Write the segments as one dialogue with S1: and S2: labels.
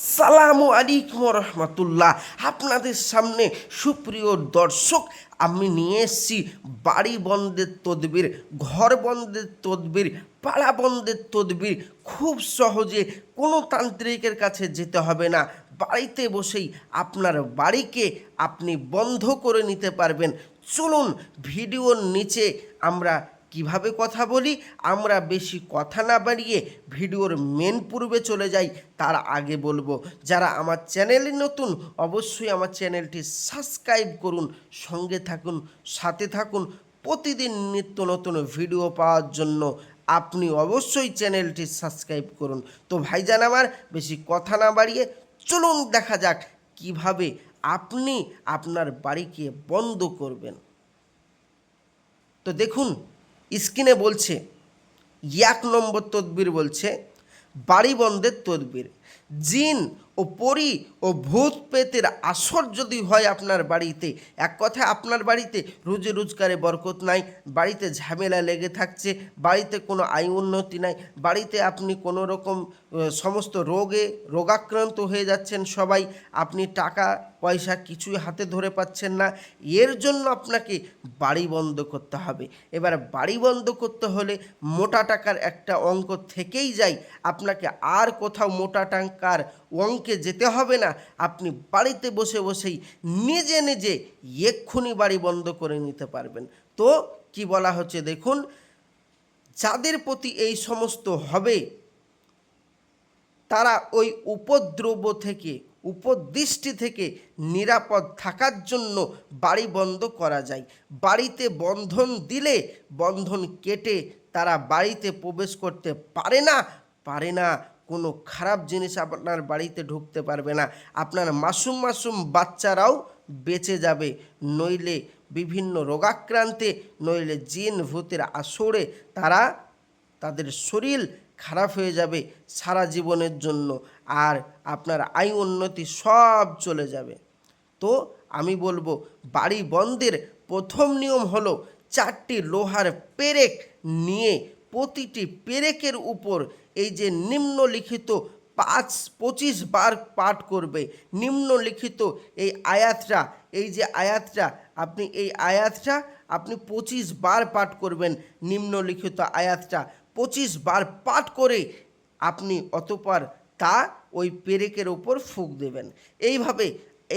S1: সালামু আলাইকুম রহমতুল্লাহ। আপনাদের সামনে সুপ্রিয় দর্শক, আমি নিয়ে এসেছি বাড়ি বন্ধের তদবির, ঘর বন্ধের তদবির, পাড়া বন্ধের তদবির। খুব সহজে কোনো তান্ত্রিকের কাছে যেতে হবে না। বাড়িতে বসেই আপনার বাড়িকে আপনি বন্ধ করে নিতে পারবেন। চলুন, ভিডিওর নিচে আমরা কীভাবে কথা বলি, আমরা বেশি কথা না বাড়িয়ে ভিডিওর মেন পূর্বে চলে যাই, তার আগে বলব। যারা আমার চ্যানেলে নতুন, অবশ্যই আমার চ্যানেলটি সাবস্ক্রাইব করুন, সঙ্গে থাকুন, সাথে থাকুন। প্রতিদিন নিত্য নতুন ভিডিও পাওয়ার জন্য আপনি অবশ্যই চ্যানেলটি সাবস্ক্রাইব করুন। তো ভাইজান আমার, বেশি কথা না বাড়িয়ে চলুন দেখা যাক কীভাবে আপনি আপনার বাড়িকে বন্ধ করবেন। তো দেখুন স্ক্রিনে বলছে, এক নম্বর তদবির বলছে বাড়ি বন্ধের তদবির। জিন ও পরি ও ভূত পেতের আসর যদি হয় আপনার বাড়িতে, এক কথায় আপনার বাড়িতে রোজে রোজগারে বরকত নাই, বাড়িতে ঝামেলা লেগে থাকছে, বাড়িতে কোনো আয় উন্নতি নাই, বাড়িতে আপনি কোনো রকম সমস্ত রোগে রোগাক্রান্ত হয়ে যাচ্ছেন সবাই, আপনি টাকা পয়সা কিছুই হাতে ধরে পাচ্ছেন না। এর জন্য আপনাকে বাড়ি বন্ধ করতে হবে। এবার বাড়ি বন্ধ করতে হলে মোটা টাকার একটা অঙ্ক থেকেই যায়। আপনাকে আর কোথাও মোটা টাকার অঙ্কে যেতে হবে না। আপনি বাড়িতে বসে বসেই নিজে নিজে এক্ষুনি বাড়ি বন্ধ করে নিতে পারবেন। তো কি বলা হচ্ছে দেখুন, যাদের প্রতি এই সমস্ত হবে, তারা ওই উপদ্রব থেকে উপদৃষ্টি থেকে নিরাপদ থাকার জন্য বাড়ি বন্ধ করা যায়। বাড়িতে বন্ধন দিলে বন্ধন কেটে তারা বাড়িতে প্রবেশ করতে পারে না। পারে না। কোনো খারাপ জিনিস আপনার বাড়িতে ঢুকতে পারবে না। আপনার মাসুম মাসুম বাচ্চারাও বেঁচে যাবে। নইলে বিভিন্ন রোগাক্রান্তে, নইলে জিন, ভূতের আসরে তারা তাদের শরীর খারাপ হয়ে যাবে সারা জীবনের জন্য আর আপনার আয় উন্নতি সব চলে যাবে। তো আমি বলব, বাড়ি বন্ধের প্রথম নিয়ম হলো চারটি লোহার পেরেক নিয়ে প্রতিটি পেরেকের উপর এই যে নিম্নলিখিত পাঁচ পঁচিশ বার পাঠ করবে। নিম্নলিখিত এই আয়াতটা, এই যে আয়াতটা, আপনি এই আয়াতটা আপনি পঁচিশ বার পাঠ করবেন নিম্নলিখিত আয়াতটা। পঁচিশ বার পাঠ করে আপনি অতপর তা ওই পেরেকের ওপর ফুঁক দেবেন। এইভাবে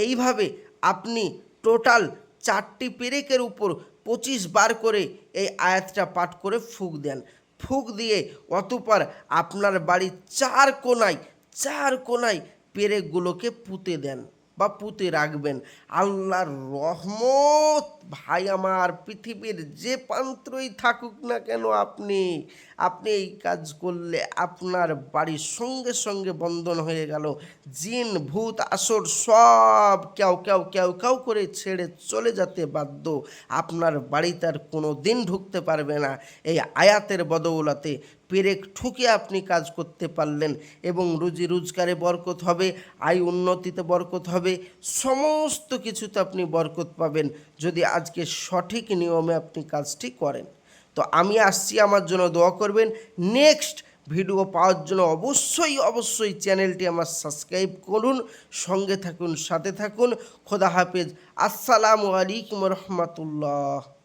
S1: এইভাবে আপনি টোটাল চারটি পেরেকের উপর পঁচিশ বার করে এই আয়াতটা পাঠ করে ফুঁক দেন। ফুঁক দিয়ে অতপর আপনার বাড়ির চার কোনায় চার কোনায় পেরেকগুলোকে পুঁতে দেন। বা পুঁতে রাখবেন। আল্লাহর রহমত। ভাই, আমার পৃথিবীর যে প্রান্তই থাকুক না কেন আপনি আপনি এই কাজ করলে আপনার বাড়ির সঙ্গে সঙ্গে বন্ধন হয়ে গেল। জিন, ভূত, আসর সব কেউ কেউ কেউ কেউ করে ছেড়ে চলে যেতে বাধ্য। আপনার বাড়িতে আর কোনো দিন ঢুকতে পারবে না। এই আয়াতের বদৌলতে পেরেক ঠুকে আপনি কাজ করতে পারলেন এবং রুজি রোজগারে বরকত হবে, আয় উন্নতিতে বরকত হবে, সমস্ত কিছুতে আপনি বরকত পাবেন যদি আজকে সঠিক নিয়মে আপনি কাজটি করেন। তো আমি আসছি, আমার জন্য দোয়া করবেন। নেক্সট ভিডিও পাওয়ার জন্য অবশ্যই অবশ্যই চ্যানেলটি আমার সাবস্ক্রাইব করুন, সঙ্গে থাকুন, সাথে থাকুন। খোদা হাফেজ। আসসালামু আলাইকুম রহমতুল্লাহ।